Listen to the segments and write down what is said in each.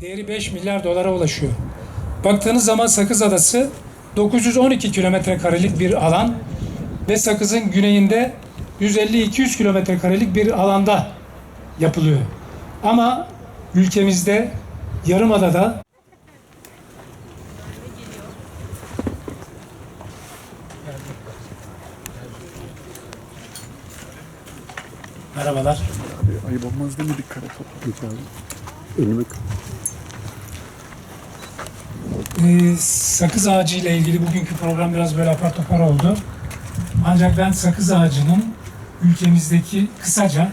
Değeri 5 milyar dolara ulaşıyor. Baktığınız zaman Sakız Adası 912 kilometre karelik bir alan ve Sakız'ın güneyinde 150-200 kilometre karelik bir alanda yapılıyor. Ama ülkemizde Yarımada'da Merhabalar. Abi ayıp olmaz değil mi dikkat et. Elime Ee, sakız ağacı ile ilgili bugünkü program biraz böyle apar topar oldu. Ancak ben sakız ağacının ülkemizdeki kısaca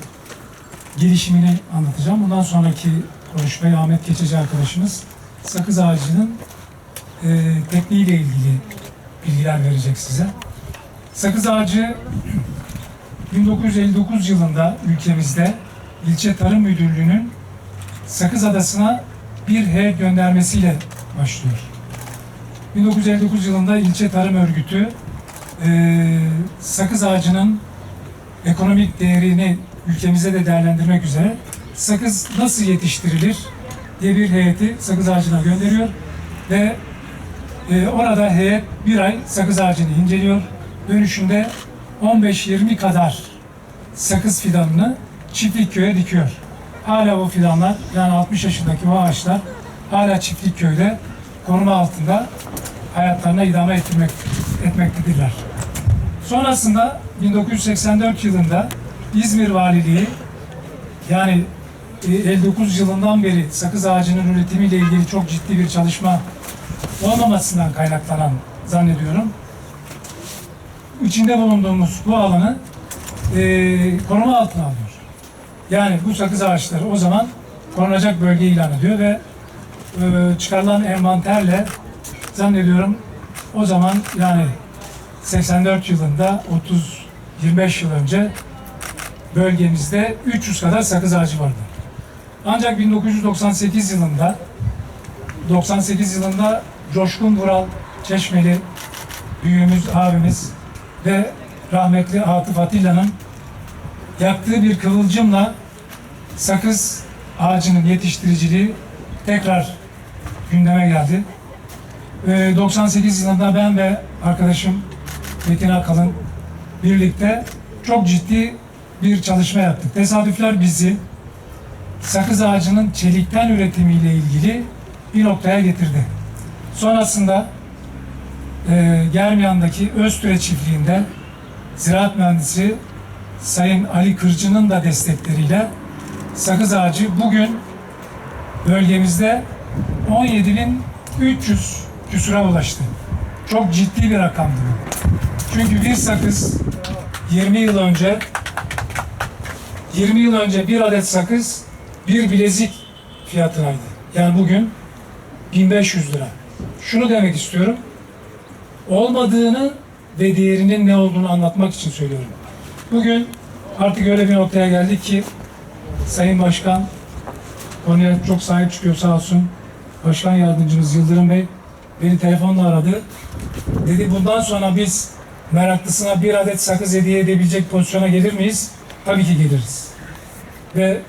gelişimini anlatacağım. Bundan sonraki konuşmayı Ahmet Keçeci arkadaşımız sakız ağacının e, tekniğiyle ilgili bilgiler verecek size. Sakız ağacı 1959 yılında ülkemizde ilçe tarım müdürlüğünün Sakız Adası'na bir heyet göndermesiyle başlıyor. 1959 yılında ilçe tarım örgütü eee, sakız ağacının ekonomik değerini ülkemizde de değerlendirmek üzere sakız nasıl yetiştirilir diye bir heyeti sakız ağacına gönderiyor ve eee, orada heyet bir ay sakız ağacını inceliyor. Dönüşünde 15-20 kadar sakız fidanını çiftlik köye dikiyor. Hala o fidanlar yani 60 yaşındaki bu ağaçlar hala çiftlik köyde koruma altında hayatlarına idame ettirmek, etmektedirler. Sonrasında 1984 yılında İzmir Valiliği yani e, 59 yılından beri sakız ağacının üretimiyle ilgili çok ciddi bir çalışma olmamasından kaynaklanan zannediyorum. İçinde bulunduğumuz bu alanı e, koruma altına alıyor. Yani bu sakız ağaçları o zaman korunacak bölge ilan ediyor ve e, çıkarılan envanterle zannediyorum o zaman yani 84 yılında 30 25 yıl önce bölgemizde 300 kadar sakız ağacı vardı. Ancak 1998 yılında 98 yılında Coşkun Vural Çeşmeli büyüğümüz, abimiz ve rahmetli Atıf Atilla'nın yaktığı bir kıvılcımla sakız ağacının yetiştiriciliği tekrar gündeme geldi. Ee, 98 yılında ben ve arkadaşım Metin Akalın birlikte çok ciddi bir çalışma yaptık. Tesadüfler bizi sakız ağacının çelikten üretimiyle ilgili bir noktaya getirdi. Sonrasında e, Germiyan'daki Öztüre çiftliğinde ziraat mühendisi Sayın Ali Kırcı'nın da destekleriyle sakız ağacı bugün bölgemizde 17.300 küsura ulaştı. Çok ciddi bir rakamdı bu. Çünkü bir sakız 20 yıl önce 20 yıl önce bir adet sakız bir bilezik fiyatınaydı. Yani bugün 1500 lira. Şunu demek istiyorum. Olmadığını ve değerinin ne olduğunu anlatmak için söylüyorum. Bugün artık öyle bir noktaya geldik ki Sayın Başkan konuya çok sahip çıkıyor sağ olsun. Başkan Yardımcımız Yıldırım Bey beni telefonla aradı. Dedi bundan sonra biz meraklısına bir adet sakız hediye edebilecek pozisyona gelir miyiz? Tabii ki geliriz. Ve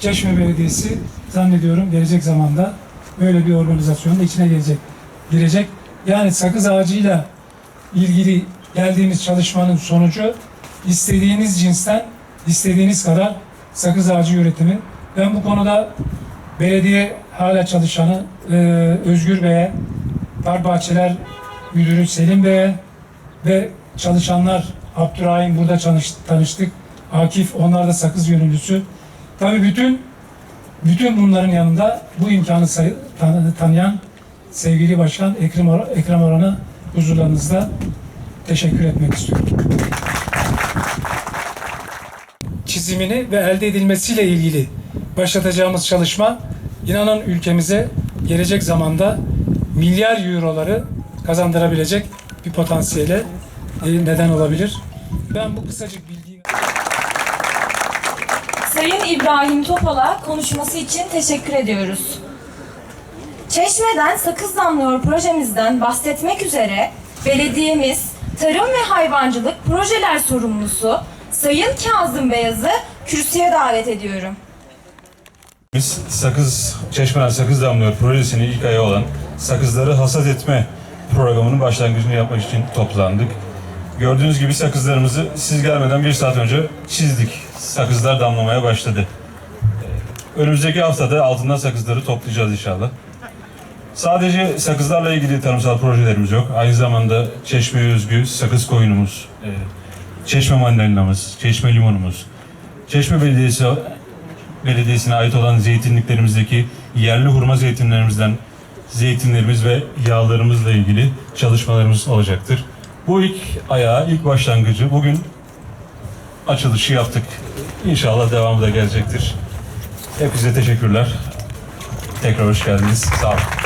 Çeşme Belediyesi zannediyorum gelecek zamanda böyle bir organizasyonun içine gelecek. Girecek. Yani sakız ağacıyla ilgili geldiğimiz çalışmanın sonucu istediğiniz cinsten istediğiniz kadar sakız ağacı üretimi. Ben bu konuda belediye hala çalışanı e, Özgür Bey'e, Park Bahçeler Müdürü Selim Bey'e ve çalışanlar Abdurrahim burada tanış- tanıştık. Akif onlar da sakız gönüllüsü. Tabii bütün bütün bunların yanında bu imkanı say- tan- tanıyan sevgili başkan Ekrem, Ekrem Orhan'a huzurlarınızda teşekkür etmek istiyorum. Çizimini ve elde edilmesiyle ilgili başlatacağımız çalışma inanın ülkemize gelecek zamanda milyar euroları kazandırabilecek bir potansiyele e, neden olabilir. Ben bu kısacık bilgiyi Sayın İbrahim Topal'a konuşması için teşekkür ediyoruz. Çeşmeden Sakız Damlıyor projemizden bahsetmek üzere belediyemiz Tarım ve Hayvancılık Projeler Sorumlusu Sayın Kazım Beyaz'ı kürsüye davet ediyorum. Biz Sakız, Çeşmeden Sakız Damlıyor projesinin ilk ayı olan sakızları hasat etme programının başlangıcını yapmak için toplandık. Gördüğünüz gibi sakızlarımızı siz gelmeden bir saat önce çizdik. Sakızlar damlamaya başladı. Önümüzdeki haftada altından sakızları toplayacağız inşallah. Sadece sakızlarla ilgili tarımsal projelerimiz yok. Aynı zamanda Çeşme'ye özgü sakız koyunumuz, e, Çeşme mandalinamız, Çeşme limonumuz, Çeşme Belediyesi Belediyesi'ne ait olan zeytinliklerimizdeki yerli hurma zeytinlerimizden zeytinlerimiz ve yağlarımızla ilgili çalışmalarımız olacaktır. Bu ilk ayağı, ilk başlangıcı bugün açılışı yaptık. İnşallah devamı da gelecektir. Hepinize teşekkürler. Tekrar hoş geldiniz. Sağ olun.